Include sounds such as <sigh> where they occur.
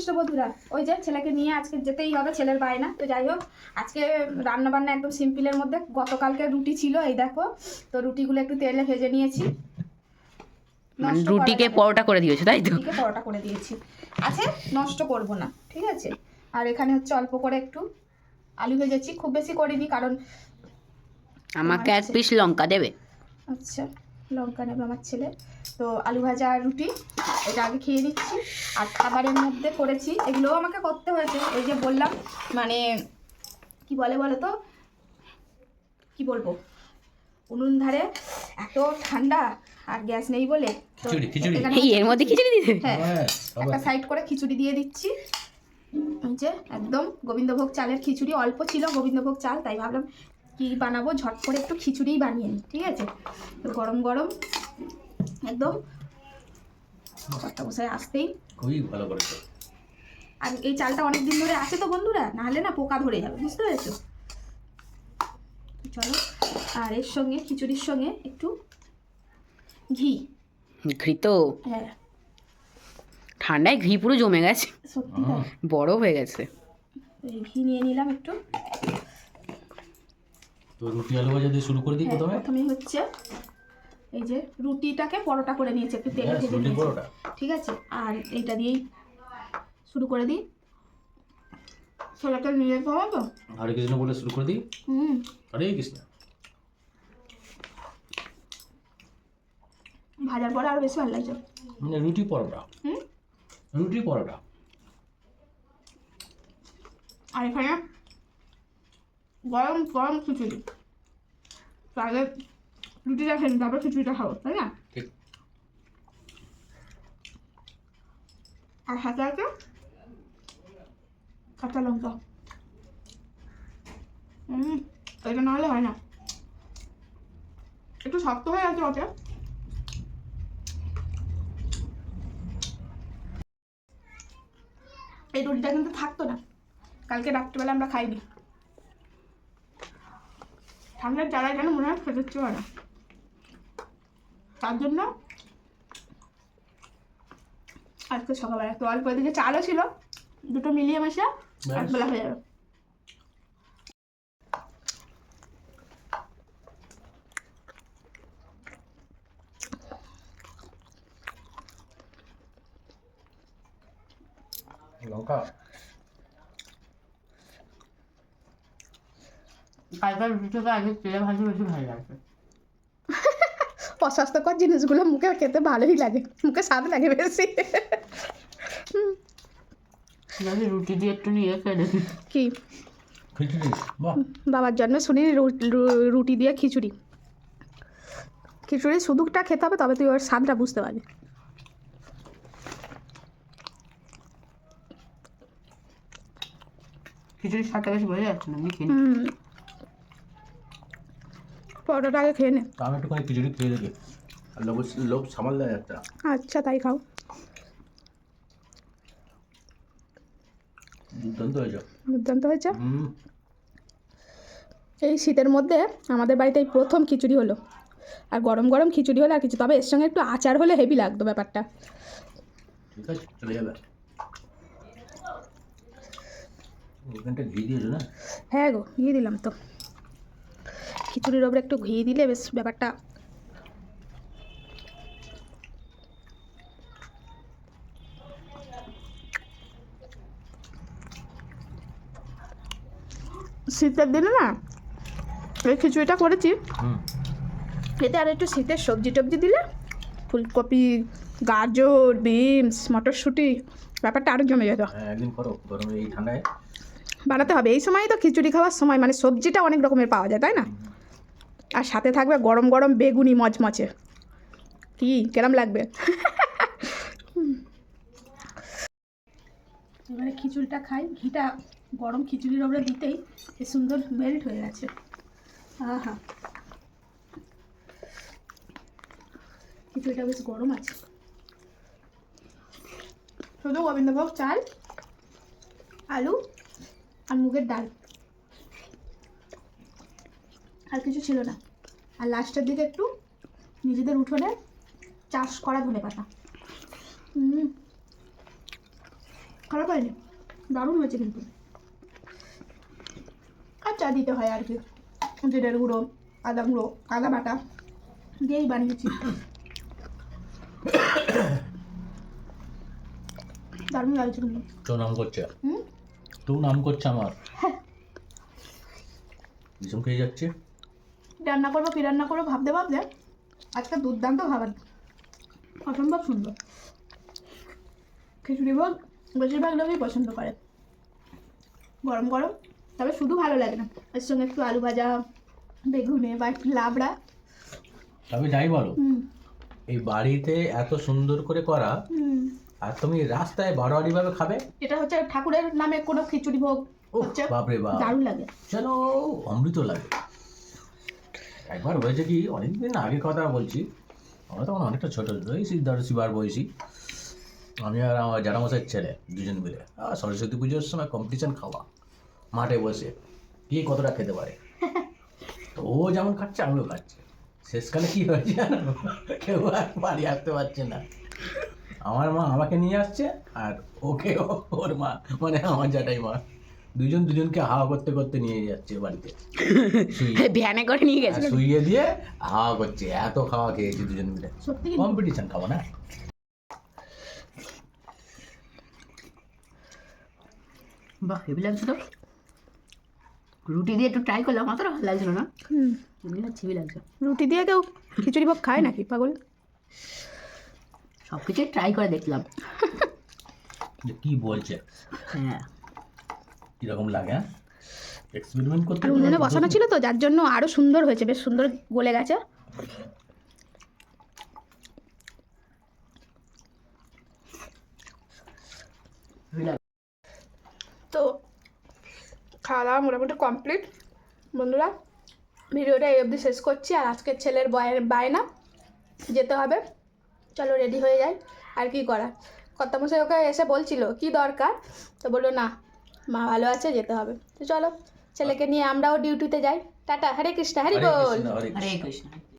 কৃষ্ণ বন্ধুরা ওই যে ছেলেকে নিয়ে আজকে যেতেই হবে ছেলের বায়না তো যাই হোক আজকে রান্না বান্না একদম সিম্পলের মধ্যে গতকালকে রুটি ছিল এই দেখো তো রুটিগুলো একটু তেলে ভেজে নিয়েছি। মানে রুটিকে পরোটা করে দিয়েছ তাই তো? পরোটা করে দিয়েছি। আছে নষ্ট করব না ঠিক আছে? আর এখানে হচ্ছে অল্প করে একটু আলু ভেজেছি খুব বেশি করিনি কারণ আমাকে এক পিস লঙ্কা দেবে। আচ্ছা। লঙ্কা নেবে আমার ছেলে। তো আলু ভাজা আর রুটি এটা আগে খেয়ে নিচ্ছি। আর খাবারের মধ্যে করেছি এগুলোও আমাকে করতে হয়েছে। ওই যে বললাম মানে কি বলে বলো তো কি বলব? উনুন ধারে এত ঠান্ডা আর গ্যাস নেই বলে তো খিচুড়ি, এর মধ্যে দিতে হ্যাঁ হ্যাঁ একটা সাইড করে খিচুড়ি দিয়ে দিচ্ছি। যে একদম গোবিন্দভোগ চালের খিচুড়ি অল্প ছিল গোবিন্দভোগ চাল তাই ভাবলাম কি বানাবো? ঝট করে একটু খিচুড়িই বানিয়ে নিই ঠিক আছে? তো গরম গরম একদম কর্তা বসে আসতেই। খুবই ভালো করেছ আর এই চালটা অনেক দিন ধরে আছে তো বন্ধুরা? নাহলে না পোকা ধরে যাবে বুঝতে পেরেছ? চলো আর এর সঙ্গে খিচুড়ির সঙ্গে একটু ঘি। ঘি তো? হ্যাঁ। ঠান্ডায় ঘি পুরো জমে গেছে। সত্যি বড় হয়ে গেছে। এই ঘি নিয়ে নিলাম একটু। তো রুটি আলু ভাজা দিয়ে শুরু করে দিই হ্যাঁ, প্রথমে? প্রথমেই হচ্ছে এই যে রুটিটাকে পরোটা করে নিয়েছে একটু তেলে ব্যাস, ভেজে নিয়েছে। পরোটা। ঠিক আছে? আর এইটা দিয়েই শুরু করে দিই। ছেলেটা নিয়ে হবে তো? হরে কৃষ্ণ বলে শুরু করে দিই। হুম। হরে কৃষ্ণ। ভাজার পরে আরও বেশি ভালো লাগছে মানে রুটি পরোটা। হুম। রুটি পরোটা। আর এখানে গরম গরম খিচুড়ি। তাহলে রুটিটা খেয়ে তারপর খিচুড়িটা খাব তাই না? আর হাতে আছে? কাঁচা লঙ্কা। হুম এটা না হলে হয় না। একটু শক্ত হয়ে গেছে ওটা। এই রুটিটা কিন্তু থাকতো না। কালকে রাত্রিবেলা আমরা খাইনি। ঠান্ডার জ্বালায় যেন মনে হয় ইচ্ছে না তার জন্য আজকে সকালবেলা তো অল্প এদিকে চালও ছিল দুটো মিলিয়ে মিশে। একবেলা হয়ে যাবে। লঙ্কা? কালকার রুটি থেকে আগে তেলে ভাজি বেশি ভালো লাগবে। অস্বাস্থ্যকর জিনিসগুলো মুখে খেতে ভালোই লাগে মুখে স্বাদ লাগে বেশি। রুটি দিয়ে একটু নিয়ে খেয়ে কি? বাবার জন্য শুনি রুটি দিয়ে খিচুড়ি। খিচুড়ি শুধুটা খেতে হবে তবে তুই ওর স্বাদটা বুঝতে পারবি। খিচুড়ির স্বাদটা বেশি বোঝা যাচ্ছে না পরোটাটা আগে খেয়ে নে। আমি একটুখানি খিচুড়ি খেয়ে দেখি আর লোভ লোভ সামাল দেয় একটা। আচ্ছা তাই খাও। দুর্দান্ত হয়ে দুর্দান্ত হয়েছে? এই শীতের মধ্যে আমাদের বাড়িতে এই প্রথম খিচুড়ি হলো। আর গরম গরম খিচুড়ি হলে আর কিছু তবে এর সঙ্গে একটু আচার হলে হেভি লাগতো ব্যাপারটা। ঠিক আছে চলে যাবে। ওখানটা ঘি দিয়েছ না? হ্যাঁ গো ঘি দিলাম তো। খিচুড়ির ওপরে একটু ঘি দিলে বেশ ব্যাপারটা শীতের দিনে না এই খিচুড়িটা করেছি। এতে আর একটু শীতের সবজি টবজি দিলে ফুলকপি গাজর বিনস মটরশুঁটি ব্যাপারটা আরও জমে যেত। হ্যাঁ একদিন করো গরমে এই ঠান্ডায়। বানাতে হবে। এই সময়ই তো খিচুড়ি খাওয়ার সময় মানে সবজিটা অনেক রকমের পাওয়া যায়, তাই না? আর সাথে থাকবে গরম গরম বেগুনি মচমচে। কি? কেরম লাগবে? এবারে খিচুড়িটা খাই। ঘিটা গরম খিচুড়ির ওপরে দিতেই সুন্দর মেল্ট হয়ে গেছে। আহা। খিচুড়িটা বেশ গরম আছে। শুধু গোবিন্দভোগ চাল, আলু আর মুগের ডাল। আর কিছু ছিল না। আর লাস্টের দিকে একটু নিজেদের উঠোনে চাষ করা ধনে পাতা। খারাপ হয়নি। দারুণ হয়েছে কিন্তু। আর চা দিতে হয় আর কি। জিরের গুঁড়ো আদা গুঁড়ো আদা বাটা দিয়েই বানিয়েছি। দারুণ লাগছে কিন্তু। নাম করছে। হুম? তো নাম করছে আমার। ভীষণ খেয়ে যাচ্ছে। রান্না করব কি রান্না করব? ভাবতে ভাবতে আজকে দুর্দান্ত খাবার। অসম্ভব সুন্দর। খিচুড়ি ভোগ বেশিরভাগ লোকই পছন্দ করে। গরম গরম তবে শুধু ভালো লাগে না। এর সঙ্গে একটু আলু ভাজা বেগুনে বা একটু লাবড়া। তবে যাই বলো এই বাড়িতে এত সুন্দর করে করা আর তুমি রাস্তায় বারোয়ারি ভাবে খাবে? এটা হচ্ছে ঠাকুরের নামে কোনো খিচুড়ি ভোগ হচ্ছে। বাপরে বাপ। দারুণ লাগে। যেন অমৃত লাগে। একবার হয়েছে কি অনেকদিন আগে কথা বলছি। আমরা তখন অনেকটা ছোট ওই সিদ্ধার্থ শিবার বয়সী। আমি আর আমার জানামশাইয়ের ছেলে দুজন মিলে। আর সরস্বতী পুজোর সময় কম্পিটিশন খাওয়া মাঠে বসে। কে কতটা খেতে পারে? তো ও যেমন খাচ্ছে আমিও খাচ্ছি। শেষকালে কি হয়েছে জানো? কেউ আর বাড়ি আসতে পারছে না। আমার মা আমাকে নিয়ে আসছে আর ওকে ও- ওর মা মানে আমার জাটাই মা। দুজন দুজনকে হাওয়া করতে করতে নিয়ে যাচ্ছে বাড়িতে। শুইয়ে <laughs> ভ্যানে করে নিয়ে গেছে শুইয়ে দিয়ে হাওয়া করছে এত খাওয়া খেয়েছি দুজন মিলে। কম্পিটিশন খাব না? বাহ হেভি লাগছে তো। রুটি দিয়ে একটু ট্রাই করলাম অতটা ভালো লাগছিল না। হুম। লাগছে। রুটি দিয়ে কেউ খিচুড়ি ভোগ খায় নাকি পাগল? সব কিছুই ট্রাই করে দেখলাম। কি বলছে? হ্যাঁ। কীরকম লাগে হ্যাঁ? এক্সপেরিমেন্ট করতে আর উনুনে বসানো ছিল তো যার জন্য আরও সুন্দর হয়েছে বেশ সুন্দর গলে গেছে। তো খাওয়া দাওয়া মোটামুটি কমপ্লিট বন্ধুরা ভিডিওটা এই অবধি শেষ করছি। আর আজকের ছেলের বয়ের বায়না যেতে হবে। চলো রেডি হয়ে যাই। আর কি করা? কর্তামশাই ওকে এসে বলছিল কি দরকার? তো বলল না মা ভালো আছে যেতে হবে। তো চলো ছেলেকে নিয়ে আমরাও ডিউটিতে যাই। টাটা হরে কৃষ্ণ হরি বল। হরে কৃষ্ণ।